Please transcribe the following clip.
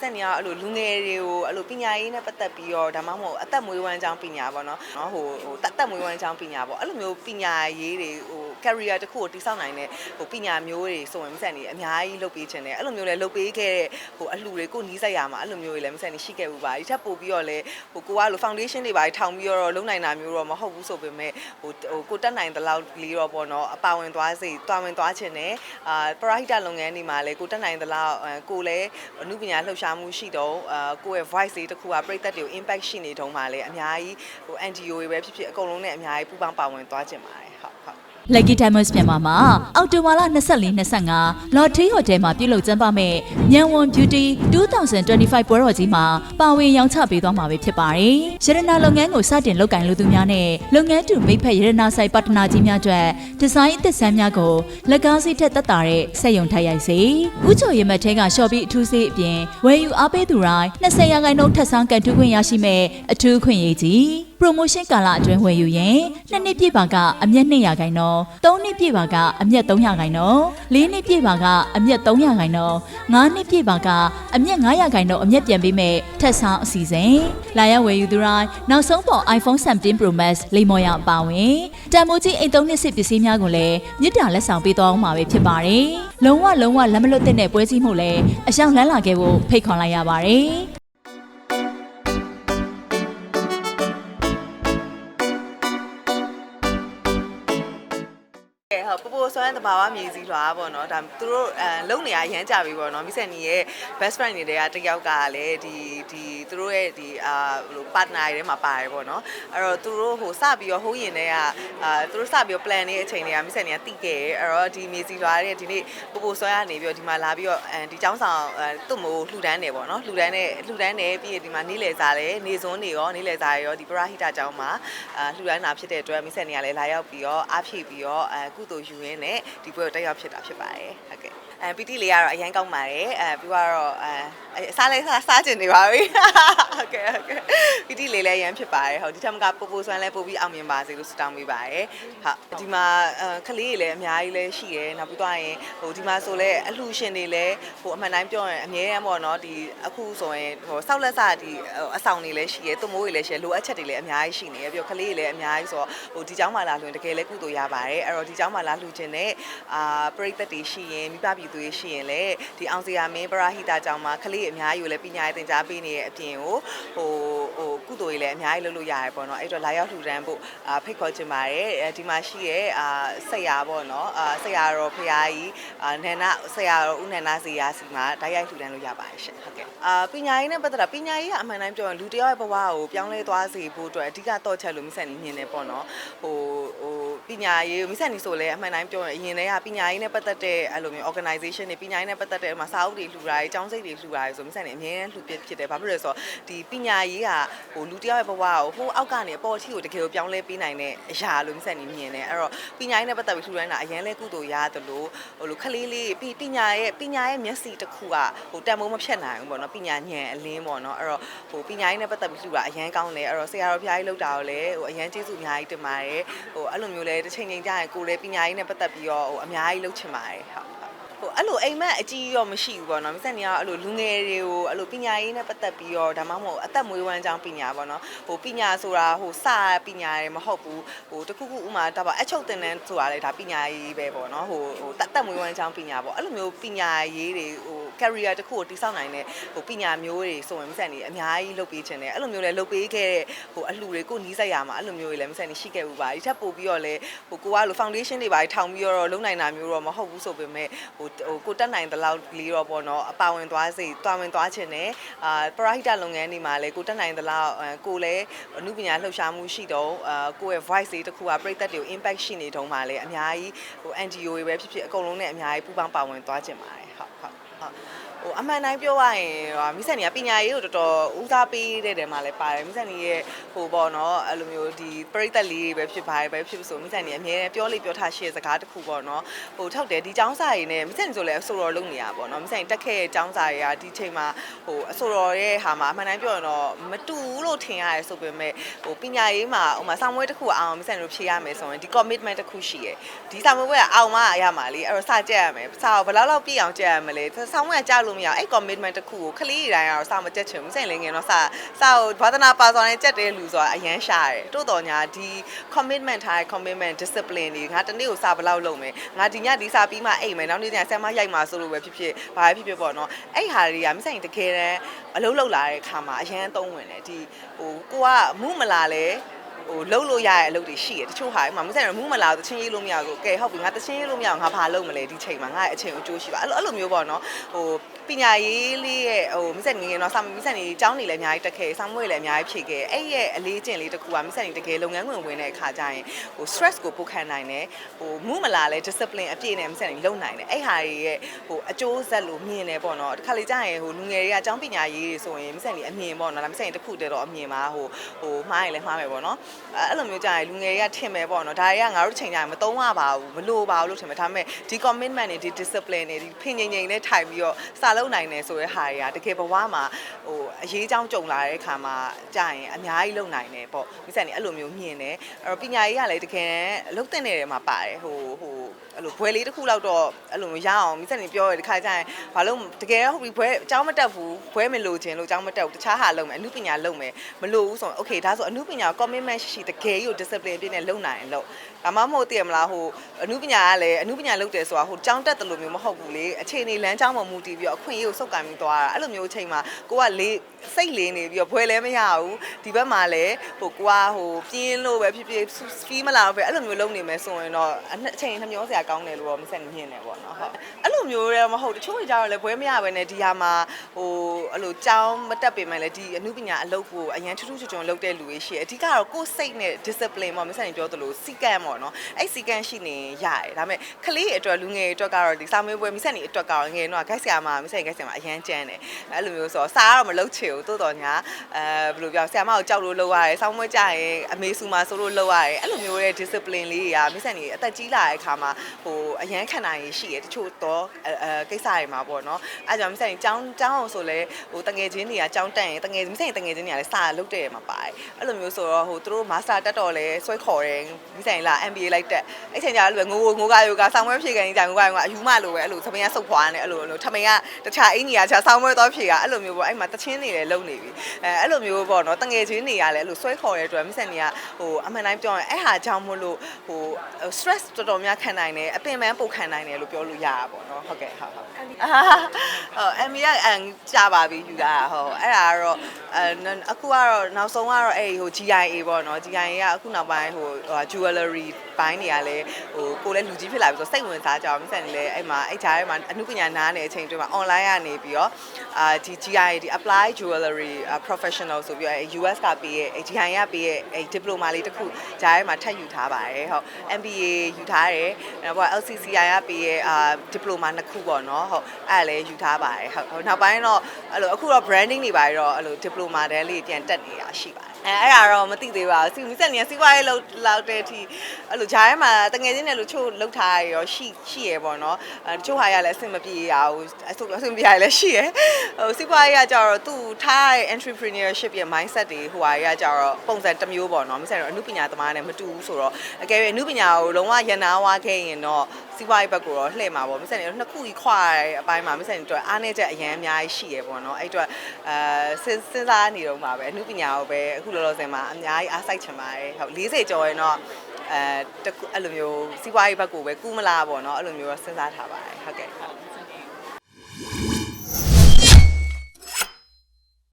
စက်နေကအဲ့လိုလူငယ်တွေကိုအဲ့လိုပညာရေးနဲ့ပတ်သက်ပြီးတော့ဒါမှမဟုတ်အသက်မွေးဝမ်းကြောင်းပညာပေါ့နော်နော်ဟိုဟိုတက်တက်မွေးဝမ်းကြောင်းပညာပေါ့အဲ့လိုမျိုးပညာရေးတွေဟို career တစ်ခုကိုတည်ဆောက်နိုင်တဲ့ဟိုပညာမျိုးတွေဆိုရင်မဆက်နေအများကြီးလုပ်ပေးခြင်းတယ်အဲ့လိုမျိုးလည်းလုပ်ပေးခဲ့တဲ့ဟိုအလှူတွေကိုနီးစက်ရမှာအဲ့လိုမျိုးတွေလည်းမဆက်နေရှိခဲ့ဘူးပါဒီထက်ပိုပြီးတော့လည်းဟိုကိုကလို foundation တွေပါထောင်ပြီးတော့လုံနိုင်တာမျိုးတော့မဟုတ်ဘူးဆိုပေမဲ့ဟိုဟိုကိုတက်နိုင်တဲ့လောက်လေးတော့ပေါ့နော်အပါဝင်သွားစေတွာဝင်သွားခြင်းနဲ့အာပရဟိတလုပ်ငန်းတွေမှာလည်းကိုတက်နိုင်တဲ့လောက်ကိုလည်းအမှုပညာလှုပ်ရှားမှုရှိတော့အာကိုရဲ့ voice လေးတစ်ခုကပြိသက်တွေကို impact ရှိနေတုံးပါလေအများကြီးဟို NGO တွေပဲဖြစ်ဖြစ်အကုန်လုံးနဲ့အများကြီးပူးပေါင်းပါဝင်သွားခြင်းပါတယ်ဟုတ်ဟုတ် Lucky Diamonds မြန်မာမှာအောက်တိုဘာလ24-25 Lottery Hotel မှာပြုလုပ်ကျင်းပမဲ့ညံဝန် Beauty 2025ပွဲတော်ကြီးမှာပါဝင်ရောင်းချပေးသွားမှာပဲဖြစ်ပါတယ်။ရတနာလုပ်ငန်းကိုစတင်လုပ်ကိုင်လူသူများနဲ့လုပ်ငန်းတူမိတ်ဖက်ရတနာဆိုင်ပါတနာကြီးများအတွက်ဒီဇိုင်းအသစ်ဆန်းများကိုလက်ကားစီးထက်သက်တာတဲ့စက်ရုံထိုက်ရိုက်စေ။ဥချိုရမတ်ထဲကရှော့ပြီးအထူးစေးအပြင်ဝယ်ယူအားပေးသူတိုင်း20ရာခိုင်နှုန်းထပ်ဆောင်ကန်တူးခွင့်ရရှိမဲ့အထူးခွင့်ရေးကြီး promotion ကာလအတွင်းဝယ်ယူရင်နှစ်နှစ်ပြည့်ပါကအမျက်200ခိုင်နှုန်းသုံးနှစ်ပြည့်ပါကအမျက်300ခိုင်နှုန်းလေးနှစ်ပြည့်ပါကအမျက်300ခိုင်နှုန်းငါးနှစ်ပြည့်ပါကအမျက်900ခိုင်နှုန်းအမျက်ပြန်ပေးမဲ့ထက်ဆောင်အစီအစဉ်လာရောက်ဝယ်ယူသူတိုင်းနောက်ဆုံးပေါ် iPhone 17 Pro Max လိမ္မော်ရအပါဝင်တန်မိုးကြီးအိတ်သုံးနှစ်စစ်ပစ္စည်းများကိုလည်းမြစ်တာလက်ဆောင်ပေးသွားအောင်မှာပဲဖြစ်ပါတယ်လုံးဝလုံးဝလက်မလွတ်တဲ့ပွဲစည်းမှုလည်းအရှောင်လန်းလာခဲ့ဖို့ဖိတ်ခေါ်လိုက်ရပါတယ် ပပိုဆွမ်းတဘာဝမြေစည်းလွှာပေါ့နော်ဒါသူတို့အဲလုံနေရရမ်းကြပြီပေါ့နော်မိဆက်နီရဲ့ best friend တွေတွေကတယောက်ကလည်းဒီဒီသူတို့ရဲ့ဒီအာဘယ်လို partner တွေထဲမှာပါတယ်ပေါ့နော်အဲ့တော့သူတို့ဟိုစပြီးတော့ဟိုးရင်တွေကအာသူတို့စပြီးတော့ plan နေတဲ့အချိန်တွေကမိဆက်နီကတိခဲ့အဲ့တော့ဒီမြေစည်းလွှာတဲ့ဒီနေ့ပပိုဆွမ်းကနေပြီးတော့ဒီမှာလာပြီးတော့အဲဒီចောင်းဆောင်အဲသူ့မို့လှူဒန်းတယ်ပေါ့နော်လှူဒန်းတဲ့လှူဒန်းတယ်ပြီးရင်ဒီမှာနေလေစားတယ်နေစွန်းနေရောနေလေစားရောဒီပရဟိတကျောင်းမှာအာလှူဒန်းတာဖြစ်တဲ့အတွက်မိဆက်နီကလည်းလာရောက်ပြီးတော့အားဖြည့်ပြီးတော့အဲကုသိုလ်ယူရင်းနဲ့ဒီပွဲကိုတက်ရောက်ဖြစ်တာဖြစ်ပါတယ်ဟုတ်ကဲ့အဲပီတိလေးကတော့အရန်ကောင်းပါတယ်အဲပြီးတော့အဲ အစားလဲစားစားကျင်နေပါပြီဟုတ်ကဲ့ဟုတ်ကဲ့ပီတိလေးလည်းအရန်ဖြစ်ပါတယ်ဟုတ်ဒီထက်မကပိုပိုဆွမ်းလဲပိုပြီးအောင်မြင်ပါစေလို့ဆုတောင်းပေးပါတယ်ဟုတ်ဒီမှာအဲခလေးတွေလည်းအများကြီးလည်းရှိတယ်နောက်ပြီးတော့ရင်ဟိုဒီမှာဆိုလဲအလှရှင်တွေလည်းဟိုအမှန်တိုင်းပြောရင်အမြဲတမ်းပေါ့နော်ဒီအခုဆိုရင်ဟိုစောက်လက်စဒီအဆောင်တွေလည်းရှိတယ်သူမိုးတွေလည်းရှိတယ်လိုအပ်ချက်တွေလည်းအများကြီးရှိနေတယ်ပြီးတော့ခလေးတွေလည်းအများကြီးဆိုတော့ဟိုဒီเจ้าမှာလာလွင်တကယ်လည်းကုသိုလ်ရပါတယ်အဲ့တော့ဒီเจ้าမှာလာလှူခြင်းနဲ့အာပရိသတ်တွေရှိရင်မိဘပြည်သူတွေရှိရင်လည်းဒီအောင်စရာမင်းပရာဟိတเจ้าမှာခလေး အများကြီးကိုလည်းပညာရေးသင်ကြားပေးနေတဲ့အပြင်ကိုဟိုဟိုကုသိုလ်တွေလည်းအများကြီးလုပ်လို့ရတယ်ပေါ့နော်အဲ့တော့လာရောက်လှူဒန်းဖို့အာဖိတ်ခေါ်ချင်ပါတယ်အဲဒီမှာရှိရဲ့အာဆက်ရပေါ့နော်အာဆက်ရတော့ဖရာကြီးအာနန္ဒဆက်ရတော့ဦးနန္ဒစီယာစီမှာဓာတ်ရိုက်လှူဒန်းလို့ရပါတယ်ရှင်ဟုတ်ကဲ့အာပညာရေးနဲ့ပတ်သက်တာပညာရေးကအမှန်တိုင်းပြောရင်လူတစ်ယောက်ရဲ့ဘဝကိုပြောင်းလဲသွားစေဖို့အတွက်အဓိကတော့ချက်လို့မိဆက်နေမြင်နေပေါ့နော်ဟိုဟို ပညာရေးမိဆက်နေဆိုလဲအမှန်တိုင်းပြောရင်အရင်တည်းကပညာရေးနဲ့ပတ်သက်တဲ့အဲ့လိုမျိုး organization တွေပညာရေးနဲ့ပတ်သက်တဲ့မှာစာအုပ်တွေလှူတာတွေအကြောင်းစိတ်တွေလှူတာတွေဆိုမိဆက်နေအများကြီးလှူပြဖြစ်တယ်ဘာဖြစ်လို့လဲဆိုတော့ဒီပညာရေးကဟိုလူတစ်ယောက်ရဲ့ဘဝကိုဟိုအောက်ကနေအပေါ်အထိကိုတကယ်ကိုပြောင်းလဲပေးနိုင်တဲ့အရာလို့မိဆက်နေမြင်တယ်အဲ့တော့ပညာရေးနဲ့ပတ်သက်ပြီးလှူတိုင်းတာအရင်လဲကုသိုလ်ရတယ်လို့ဟိုလိုခလေးလေးပညာရဲ့ပညာရဲ့မျက်စိတစ်ခုကဟိုတန်ဖိုးမဖြတ်နိုင်ဘူးပေါ့နော်ပညာဉာဏ်အလင်းပေါ့နော်အဲ့တော့ဟိုပညာရေးနဲ့ပတ်သက်ပြီးလှူတာအရင်ကောင်းတယ်အဲ့တော့ဆရာတော်ဖျားကြီးလောက်တာကိုလည်းဟိုအရင်ကျေးဇူးအများကြီးတင်ပါတယ်ဟိုအဲ့လိုမျိုးလဲတစ်ချိန်ချိန်ကြာရင်ကိုယ်လည်းပညာရေးနဲ့ပတ်သက်ပြီးတော့ဟိုအများကြီးလုပ်ချင်ပါတယ်ဟုတ်ဟိုအဲ့လိုအိမ်မက်အကြီးရောမရှိဘူးပေါ့နော်မိစက်နေကအဲ့လိုလူငယ်တွေကိုအဲ့လိုပညာရေးနဲ့ပတ်သက်ပြီးတော့ဒါမှမဟုတ်အသက်မွေးဝမ်းကြောင်းပညာပေါ့နော်ဟိုပညာဆိုတာဟိုစပညာတွေမဟုတ်ဘူးဟိုတခုခုဥမာဒါပါအချုပ်တင်တန်းဆိုတာလေဒါပညာရေးပဲပေါ့နော်ဟိုဟိုအသက်မွေးဝမ်းကြောင်းပညာပေါ့အဲ့လိုမျိုးပညာရေးတွေဟို career တစ်ခုကိုတည်ဆောက်နိုင်တဲ့ဟိုပညာမျိုးတွေဆိုရင်မိစက်နေအများကြီးလုပ်ပေးခြင်းတယ်အဲ့လိုမျိုးလည်းလုပ်ပေးခဲ့တဲ့ဟိုအလှူတွေကိုနီးစက်ရမှာအဲ့လိုမျိုးတွေလည်းမိစက်နေရှိခဲ့ဘူးပါဒီထက်ပိုပြီးတော့လည်းဟိုကိုကလို foundation တွေပါထောင်ပြီးတော့လုံနိုင်တာမျိုးတော့မဟုတ်ဘူးဆိုပေမဲ့ဟိုဟိုကိုတက်နိုင်တဲ့လောက်လေးတော့ပေါ့နော်အပါဝင်သွားစေတွာဝင်သွားခြင်းနဲ့အာပရဟိတလုပ်ငန်းတွေမှာလည်းကိုတက်နိုင်တဲ့လောက်ကိုလည်းအမှုပညာလှုပ်ရှားမှုရှိတော့အာကိုရဲ့ voice လေးတစ်ခုကပြိသက်တွေကို impact ရှိနေတုံးပါလေအများကြီးဟို NGO တွေပဲဖြစ်ဖြစ်အကုန်လုံးနဲ့အများကြီးပူးပေါင်းပါဝင်သွားခြင်းပါတယ်ဟုတ် ဟုတ် ဟုတ်ဟိုအမှန်တိုင်းပြောရရင်ဟိုမိဆန်နီကပညာရေးကိုတော်တော်ဦးစားပေးတဲ့တယ်မှာလည်းပါတယ်မိဆန်နီရဲ့ဟိုပေါ့နော်အဲ့လိုမျိုးဒီပရိသတ်လေးတွေပဲဖြစ်ပါတယ်ပဲဖြစ်ဆိုမိဆန်နီအမြဲတမ်းပြောလိပြောထားရှိတဲ့စကားတစ်ခုပေါ့နော်ဟိုထောက်တယ်ဒီចောင်းစာရည်နဲ့မိဆန်နီဆိုလည်းအဆိုတော်လုပ်နေရပေါ့နော်မိဆန်နီတက်ခဲ့တဲ့ចောင်းစာရည်ကဒီချိန်မှာဟိုအဆိုတော်ရဲ့ဟာမှာအမှန်တိုင်းပြောရင်တော့မတူဘူးလို့ထင်ရတယ်ဆိုပေမဲ့ဟိုပညာရေးမှာဟိုမှာဆောင်းမွေးတစ်ခုအောင်မိဆန်နီတို့ဖြေရမယ်ဆိုရင်ဒီ commitment တစ်ခုရှိရယ်ဒီဆောင်းမွေးကအောင်မရမှာလေအဲ့တော့စကြက်ရမယ်စာကိုဘယ်လောက်လောက်ပြည့်အောင်ကြက်ရမလဲဆောင်းမွေးကကြောက်လို့လို့မရအောင်အဲ့ commitment တစ်ခုကိုခလေးတိုင်းကတော့စာမကြက်ချင်ဘူးစိတ်လည်းငယ်တော့စာစာကိုဘာသနာပါဆောင်နဲ့ကြက်တဲ့လူဆိုတာအရန်ရှာတယ်တိုးတော်ညာဒီ commitment ထားတဲ့ commitment discipline တွေငါတနေ့ကိုစာဘယ်လောက်လုပ်မယ်ငါဒီညဒီစာပြီးမှအိတ်မယ်နောက်နေ့ကျရင်ဆမ်မရိုက်မှာဆိုလို့ပဲဖြစ်ဖြစ်ဘာပဲဖြစ်ဖြစ်ပေါ့နော်အဲ့ဟာတွေကမဆိုင်တကယ်တမ်းအလုပ်လုပ်လာတဲ့အခါမှာအရန်သုံးဝင်တယ်ဒီဟိုကိုကမှုမလာလဲဟိုလှုပ်လို့ရတဲ့အလုပ်တွေရှိတယ်တချို့ဟာဥမာမဆိုင်တော့မူးမလာဘူးတချင်းရေးလို့မရဘူးကဲဟုတ်ပြီငါတချင်းရေးလို့မရအောင်ငါဘာလုပ်မလဲဒီချိန်မှာငါရဲ့အချိန်ကိုကြိုးရှိပါအဲ့လိုအဲ့လိုမျိုးပေါ့နော်ဟို ပညာရေးလေးရဲ့ဟိုမဆိုင်ငယ်ငယ်တော့ဆာမဆိုင်နေကျောင်းနေလည်းအများကြီးတက်ခဲ့ဆာမွေးလည်းအများကြီးဖြည့်ခဲ့အဲ့ရဲ့အလေးကျင့်လေးတစ်ခုကမဆိုင်နေတကယ်လုပ်ငန်းဝင်ဝင်တဲ့အခါကျရင်ဟို stress ကိုပုတ်ခံနိုင်တယ်ဟိုမူးမလာလဲ discipline အပြည့်နဲ့မဆိုင်နေလုံနိုင်တယ်အဲ့ဟာတွေရဲ့ဟိုအကျိုးဆက်လို့မြင်တယ်ပေါ့နော်တစ်ခါလေကျရင်ဟိုလူငယ်တွေကကျောင်းပညာရေးတွေဆိုရင်မဆိုင်နေအမြင်ပေါ့နော်ဒါမဆိုင်တစ်ခုတည်းတော့အမြင်မှာဟိုဟိုမှားရင်လည်းမှားမယ်ပေါ့နော်အဲ့လိုမျိုးကျရင်လူငယ်တွေကထင်မယ်ပေါ့နော်ဒါတွေကငါတို့ချိန်ကြရင်မသုံးရပါဘူးမလိုပါဘူးလို့ထင်မယ်ဒါပေမဲ့ဒီ commitment တွေဒီ discipline တွေဒီဖင်ငိမ့်ငိမ့်နဲ့ထိုင်ပြီးတော့စာလုပ်နိုင်တယ်ဆိုတဲ့ဟာတွေကတကယ်ဘဝမှာဟိုအရေးအကြောင်းကြုံလာတဲ့အခါမှာကြာရင်အများကြီးလုပ်နိုင်တယ်ပေါ့မိဆက်နေအဲ့လိုမျိုးမြင်တယ်အဲ့တော့ပညာရေးကလည်းတကယ်အလုပ်တင်နေတယ်မှာပါတယ်ဟိုဟို အဲ့လိုဘွဲလေးတစ်ခုလောက်တော့အဲ့လိုမျိုးရအောင်မိဆက်နေပြောရတဲ့ခါကျရင်ဘာလို့တကယ်ဟုတ်ပြီဘွဲအเจ้าမတက်ဘူးဘွဲမလို့ခြင်းလို့အเจ้าမတက်ဘူးတခြားဟာလုပ်မယ်အမှုပညာလုပ်မယ်မလို့ဘူးဆိုရင် okay ဒါဆိုအမှုပညာ commitment ရှိရှိတကယ်ကြီးကို discipline ပြည့်နဲ့လုပ်နိုင်ရင်လုပ်ဒါမှမဟုတ်တည်မလားဟိုအမှုပညာကလည်းအမှုပညာလုပ်တယ်ဆိုတာဟိုကျောင်းတက်တယ်လို့မျိုးမဟုတ်ဘူးလေအခြေအနေလမ်းကြောင်းပေါ်မူတည်ပြီးတော့အခွင့်အရေးကိုစုပ်ကိုင်ပြီးသွားတာအဲ့လိုမျိုးအချိန်မှာကိုကလေးစိတ်လေးနေပြီးတော့ဘွဲလည်းမရဘူးဒီဘက်မှာလည်းဟိုကိုကဟိုပြင်းလို့ပဲဖြစ်ဖြစ်ဖီးမလာတော့ပဲအဲ့လိုမျိုးလုပ်နေမယ်ဆိုရင်တော့အနှစ်အချိန်နှမျောစရာ ကောင်းတယ်လို့တော့မဆက်မြင်နေပေါ့နော်ဟုတ်အဲ့လိုမျိုးလည်းမဟုတ်တချို့ကြတော့လည်းဘွဲမရပဲနဲ့ဒီဟာမှာဟိုအဲ့လိုကျောင်းမတက်ပေမဲ့လည်းဒီအမှုပညာအလုပ်ကိုအရန်ထူးထူးချွန်ချွန်လုပ်တဲ့လူတွေရှိတယ်အဓိကတော့ကိုယ်စိတ်နဲ့ discipline ပေါ့မဆက်ရင်ပြောသလိုစီကံပေါ့နော်အဲ့စီကံရှိနေရတယ်ဒါပေမဲ့ကလေးအတွက်လူငယ်အတွက်ကတော့ဒီစာမေးပွဲမိဆက်နေအတွက်ကတော့ငယ်တော့ guys ဆရာမမိဆက် guys ဆရာမအရန်ကြမ်းတယ်အဲ့လိုမျိုးဆိုတော့စာကတော့မလုပ်ချင်ဘူးတိုးတော်ညာအဲဘယ်လိုပြောဆရာမကိုကြောက်လို့လုပ်ရတယ်စောင်းမွေးကြရင်အမေစုမှာဆိုလို့လုပ်ရတယ်အဲ့လိုမျိုးရဲ့ discipline လေးတွေကမိဆက်နေအသက်ကြီးလာတဲ့အခါမှာဟိုအရန်ခံနိုင်ရရှိတယ်တချို့တော့အဲကိစ္စတွေမှာပေါ့နော်အဲကြောင့်မဆိုင်ကျောင်းကျောင်းအောင်ဆိုလဲဟိုတငယ်ချင်းတွေကကျောင်းတက်ရင်တငယ်မဆိုင်တငယ်ချင်းတွေကလည်းစာလုပ်တဲ့မှာပါတယ်အဲ့လိုမျိုးဆိုတော့ဟိုသူတို့ master တက်တော့လဲဆွဲခေါ်တယ်မဆိုင်လား MBA လိုက်တက်အဲ့ချိန်ကျတော့ငိုငိုကားယောဂဆောင်းပွဲဖြေကန်ကြီးကြငိုကားယောဂအယူမလိုပဲအဲ့လိုသမီးကစုပ်ခွာနေအဲ့လိုလိုထမင်းကတခြားအင်းကြီးကခြားဆောင်းပွဲတော့ဖြေကအဲ့လိုမျိုးပေါ့အဲ့မှာတချင်းနေလဲလုံနေပြီအဲအဲ့လိုမျိုးပေါ့နော်တငယ်ချင်းတွေကလည်းအဲ့လိုဆွဲခေါ်တဲ့အတွက်မဆိုင်ကဟိုအမှန်တိုင်းပြောရင်အဲ့ဟာကြောင့်မို့လို့ဟို stress တော်တော်များခံနိုင်တယ်အပင်ပန်းပုတ်ခံနိုင်တယ်လို့ပြောလို့ရတာပေါ့နော်ဟုတ်ကဲ့ဟုတ်ဟုတ်အာဟို MB ကအန်ကြာပါပြီယူတာဟုတ်အဲ့ဒါကတော့အဲအခုကတော့နောက်ဆုံးကတော့အဲ့ဟို GIA ပေါ့နော် GIA ကအခုနောက်ပိုင်းဟို jewelry ဘိုင်းတွေကလည်းဟိုကိုလည်းလူကြီးဖြစ်လာပြီဆိုစိတ်ဝင်စားကြအောင်မိဆက်နေလဲအဲ့မှာအဲ့ဂျားထဲမှာအမှုပညာနားနေအချိန်တွင်းမှာ online ကနေပြီးတော့အာဒီ GIA ဒီ apply jewelry professional ဆိုပြီးတော့ US ကပေးရဲ့ GIA ကပေးရဲ့အဲ့ diploma လေးတစ်ခုဂျားထဲမှာထပ်ယူထားပါတယ်ဟုတ် MBA ယူထားတယ်အဲ့တော့ LCCI ကပေးရဲ့အာ diploma နှစ်ခုပေါ့နော်ဟုတ်အဲ့ဒါလည်းယူထားပါတယ်ဟုတ်နောက်ပိုင်းတော့အဲ့လိုအခုတော့ branding တွေပါတော့အဲ့လို diploma တန်းလေးပြန်တက်နေတာရှိပါတယ် အဲအဲ့ဒါတော့မသိသေးပါဘူးစီမီဆက်နေစီးပွားရေးလောက်လောက်တဲ့အထိအဲ့လိုဂျားထဲမှာတငယ်ချင်းတွေလို့ချို့လောက်ထားရရောရှိရှိရပေါ့နော်အဲတချို့ဟာရလည်းအဆင်မပြေရဘူးအဆုအဆင်ပြေရလည်းရှိရဟိုစီးပွားရေးကကြတော့သူ့ထားတဲ့ entrepreneurship ရဲ့ mindset တွေဟိုဟာရကြတော့ပုံစံတစ်မျိုးပေါ့နော်မဆက်တော့အမှုပညာသမားနဲ့မတူဘူးဆိုတော့အကယ်၍အမှုပညာကိုလုံးဝရန်နာဝါခဲ့ရင်တော့စီးပွားရေးဘက်ကိုတော့လှည့်မှာပေါ့မဆက်နေတော့နှစ်ခုကြီးခွာတဲ့အပိုင်းမှာမဆက်နေတော့အားနေချက်အရင်အများကြီးရှိရပေါ့နော်အဲ့အတွက်အဲစဉ်းစားနေတော့မှာပဲအမှုပညာကိုပဲအခုလောလောဆယ်မှာအများကြီးအားစိုက်ချင်ပါတယ်ဟုတ်40ကျော်ရင်တော့အဲတခုအဲ့လိုမျိုးစီးပွားရေးဘက်ကိုပဲကူးမလားပေါ့နော်အဲ့လိုမျိုးတော့စဉ်းစားထားပါတယ်ဟုတ်ကဲ့ဟုတ်